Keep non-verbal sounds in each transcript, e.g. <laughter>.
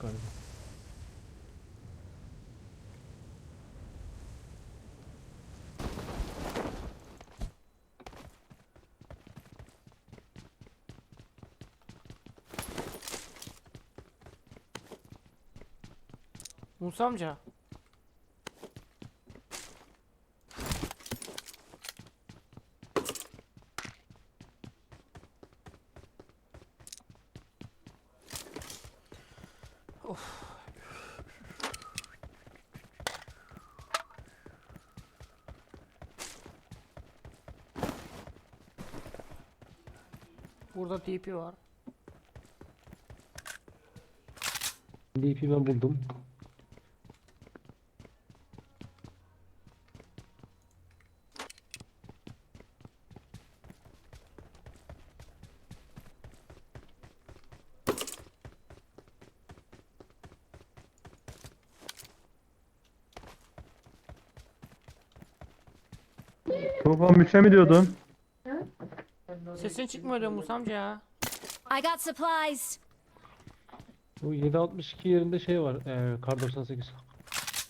galiba. Musa amca. Burada TP var. DP ben buldum. Tufan bir şey mi diyordun? Sesin çıkmıyor Musa amca ya. I got supplies. Bu 762 yerinde şey var. Ee, kar 98.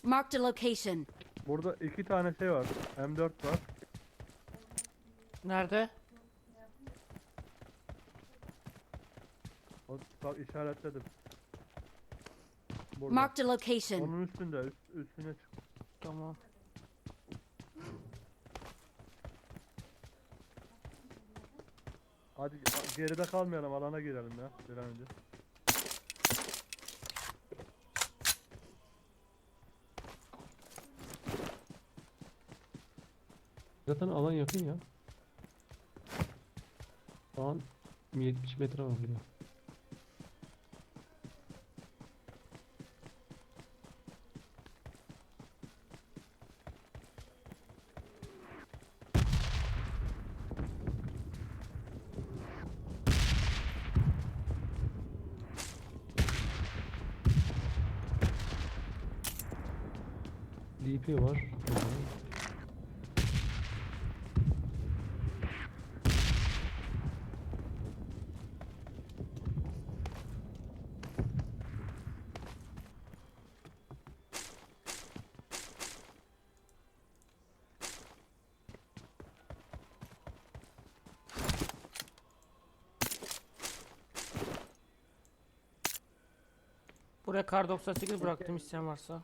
Marked a location. Burada iki tane şey var. M4 var. Nerede? O, bak işaretledim. Burada. Marked a location. Onun üstünde, üst, üstüne çık. Tamam. Hadi geride kalmayalım, alana girelim ya bir an önce. Zaten alan yakın ya. Şu an 70 metre var burada. DP var. burada. Buraya kar 98 bıraktım isteyen varsa.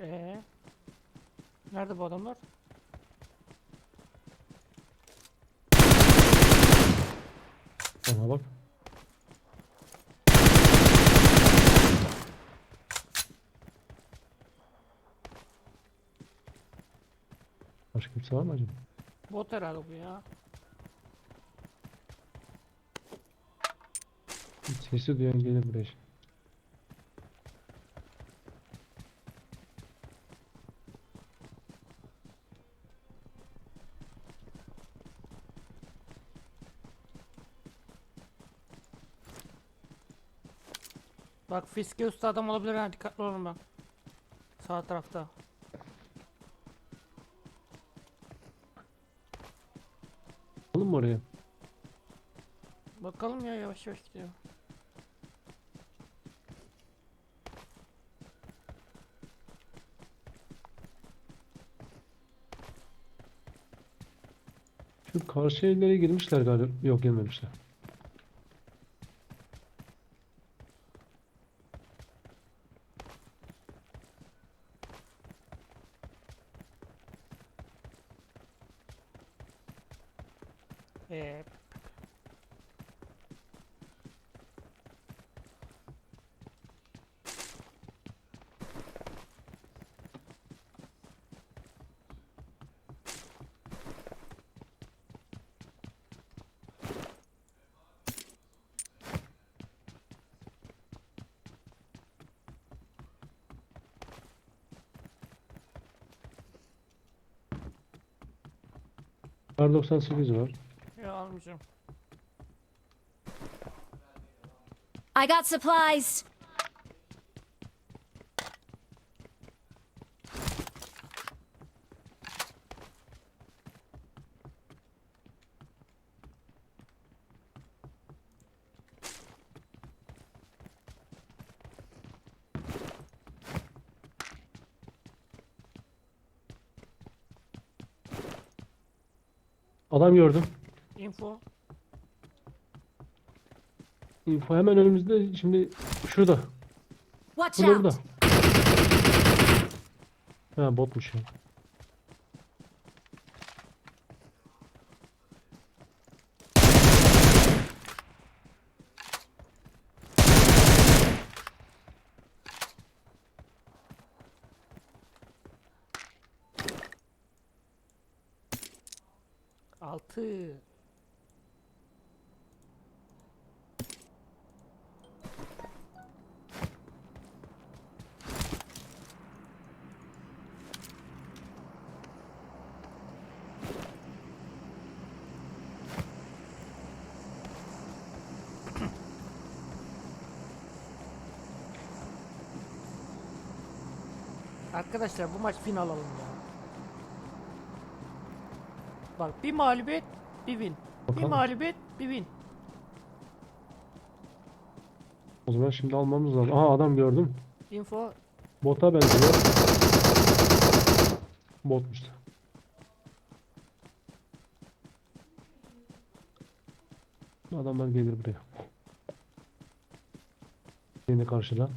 Ee, nerede bu adamlar? Ona bak. Başka kimse var mı acaba? Bot herhalde bu ya. Sesi duyan gelir buraya. şimdi. Bak fiske üstü adam olabilir ha dikkatli olun bak. Sağ tarafta. Alın mı oraya? Bakalım ya yavaş yavaş gidiyor. Şu karşı evlere girmişler galiba. Yok girmemişler. R98 var. Almayacağım. I got supplies. Adam gördüm. Info. Info hemen önümüzde şimdi şurada. Watch Bu burada. out. Ha botmuş ya. Altı. Arkadaşlar bu maç fin alalım ya. Bak bir mağlubiyet bir win. Bakalım. Bir mağlubiyet bir win. O zaman şimdi almamız lazım. Aha adam gördüm. Info. Bota benziyor. Botmuş. Adamlar gelir buraya. Yeni karşılan.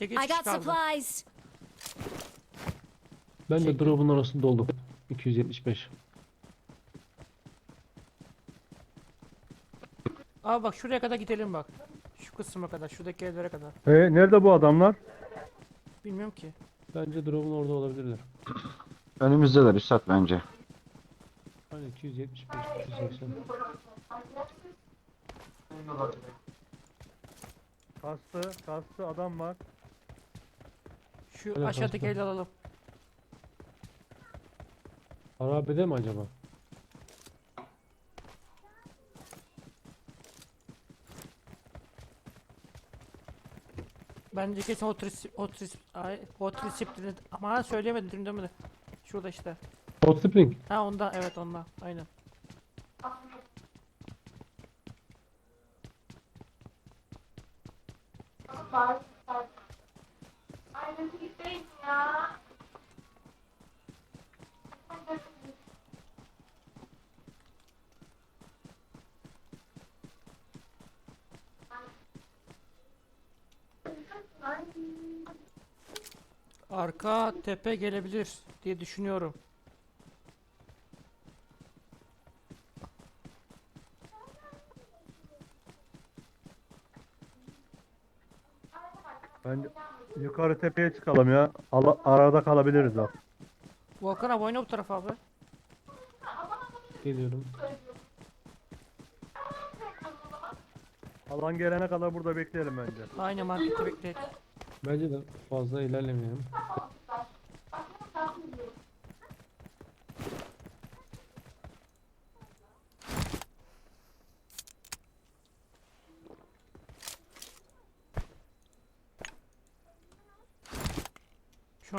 I got supplies. Ben de drop'un orası dolu. 275. Abi bak şuraya kadar gidelim bak. Şu kısma kadar, şuradaki evlere kadar. E nerede bu adamlar? Bilmiyorum ki. Bence drop'un orada olabilirler. <clears throat> Önümüzdeler Üstad bence. Hani 275, 280. Kastı, kastı adam var. Şu Evet, aşağıdaki evleri alalım. Harabede mi acaba? Bence kesin o tris, o tris, ay, o trisiptini ama söyleyemedim, dilim dönmedi. Şurada işte. Hot Spring. Ha onda, evet onda. Aynen. Arka tepe gelebilir diye düşünüyorum. Bence yukarı tepeye çıkalım ya. Ala- arada kalabiliriz bak. Volkan abi oyna bu tarafa abi. Geliyorum. Alan gelene kadar burada bekleyelim bence. Aynen markette bekleyelim. Bence de fazla ilerlemeyelim.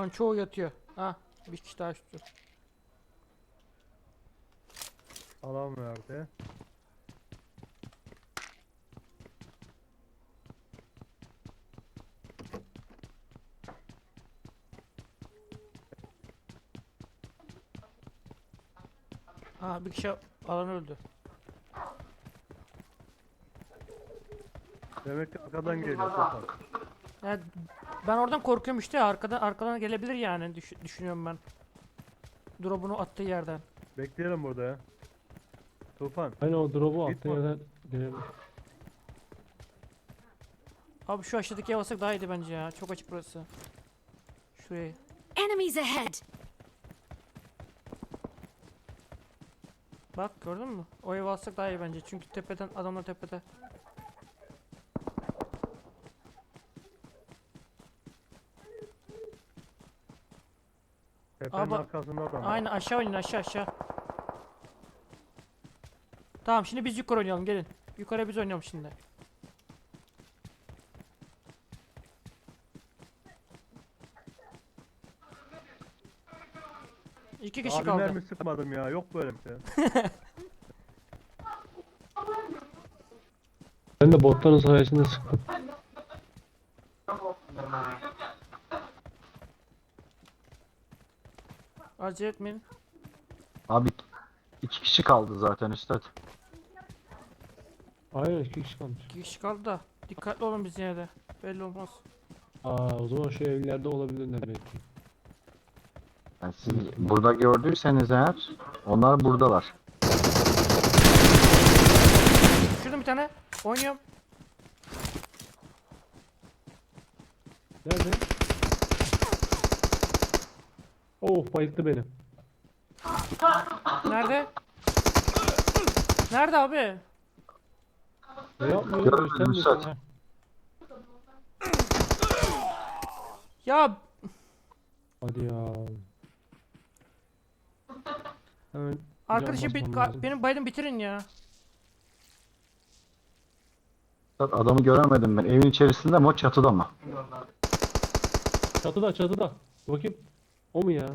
Şu an çoğu yatıyor. Ha, bir kişi daha üstü. Alan verdi. Ha bir kişi alan öldü. Demek ki arkadan geliyor. Ya ben oradan korkuyorum işte arkadan arkadan gelebilir yani düş- düşünüyorum ben. Drop'unu attığı yerden. Bekleyelim burada ya. Tufan. Aynen o drop'u attı Gitme. yerden gelebilir. Abi şu aşağıdaki basak daha iyiydi bence ya. Çok açık burası. Şuraya. Enemies ahead! Bak gördün mü? O alsak daha iyi bence. Çünkü tepeden adamlar tepede. Tepenin Ama- arkasında adam. Aynen aşağı oynayın aşağı aşağı. Tamam şimdi biz yukarı oynayalım gelin. Yukarı biz oynayalım şimdi. İki kişi Abi kaldı. mermi sıkmadım ya. Yok böyle bir şey. <laughs> Ben de botların sayesinde sıktım. Acele etmeyin. Abi iki kişi kaldı zaten üstad. Aynen iki kişi kalmış. İki kişi kaldı da. Dikkatli olun biz yine de. Belli olmaz. Aa o zaman şu evlerde olabilirler belki. Yani siz burada gördüyseniz eğer onlar buradalar. Şurada bir tane. Oynuyorum. Nerede? Oh bayılttı beni. Nerede? Nerede abi? Ne yapmıyor? Görmedim, Göstermiyorsun Üstad. ha. Ya Hadi ya. Hemen arkadaşı lazım. benim baydım bitirin ya. Adamı göremedim ben. Evin içerisinde mi o çatıda mı? Çatıda çatıda. Bakayım. O mu ya?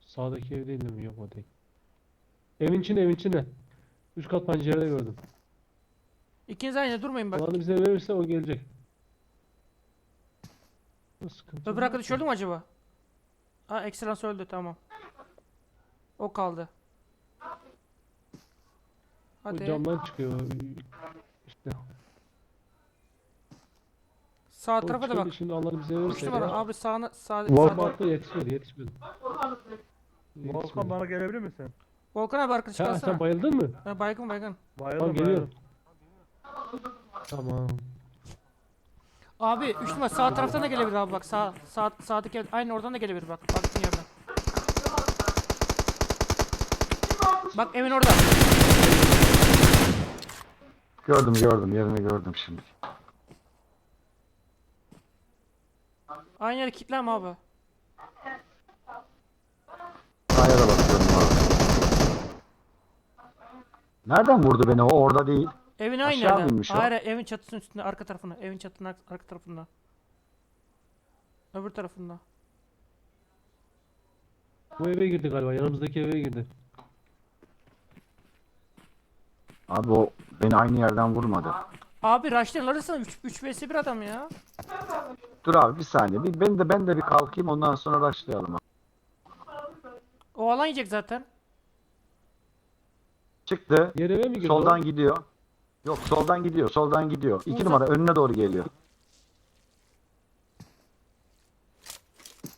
Sağdaki ev değil mi? Yok o değil. Evin içinde evin içinde. Üç kat pencerede gördüm. İkiniz aynı durmayın bak. Alanı bize verirse o gelecek. Sıkıntı Öbür arkadaş öldü mü acaba? Ha Excellence öldü tamam. O kaldı. O Hadi. camdan çıkıyor. İşte. Sağ O tarafa da bak. Şimdi alanı bize verirse. Üç numara ya. abi sağına sağ sağ-? Volkan yetişmedi yetişmedi. Volkan bana gelebilir misin? Volkan abi arkadaş Ha, sen kalsana. bayıldın mı? Ha, baygın baygın. Bayıldım Tamam bayıldım. geliyorum. Tamam. Abi 3 numara sağ taraftan da gelebilir abi bak sağ sağ sağdaki ev- aynı oradan da gelebilir bak baktığın yerden. Bak evin orada. Gördüm gördüm yerini gördüm şimdi. Aynı yere kilitlenme abi. Sağa da bakıyorum abi. Nereden vurdu beni o orada değil. Evin aynı Aşağı yerde. binmiş o. Hayır evin çatısının üstünde arka tarafında. Evin çatının ar- arka tarafında. Öbür tarafında. Bu eve girdi galiba. Yanımızdaki eve girdi. Abi o beni aynı yerden vurmadı. Abi Raşten arasana 3 3 vs 1 adam ya. Dur abi bir saniye. Bir, ben de ben de bir kalkayım ondan sonra başlayalım. abi. O alan yiyecek zaten. Çıktı. Diğer eve mi girdi? Soldan gidiyor. Yok soldan gidiyor. Soldan gidiyor. İki Musa- numara önüne doğru geliyor.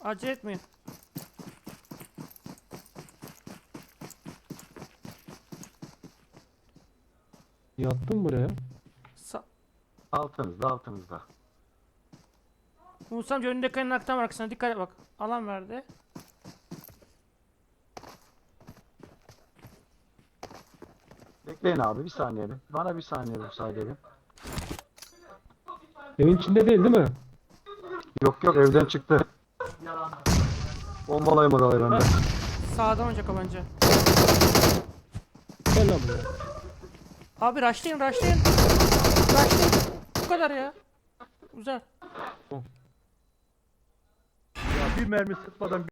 Acele etmeyin. Yattın buraya. Altınızda altınızda. Musa amca önünde kayanın tam arkasına dikkat et bak. Alan verdi. Bekleyin abi bir saniye bir. Bana bir saniye müsaade edin. Evin içinde değil değil mi? Yok yok evden çıktı. Bombalayamadı hayvan ben. Sağdan oynayacak o bence. Gel lan buraya. Abi rushlayın rushlayın. Rushlayın. Kadar ya. Güzel. Ya bir mermi sıkmadan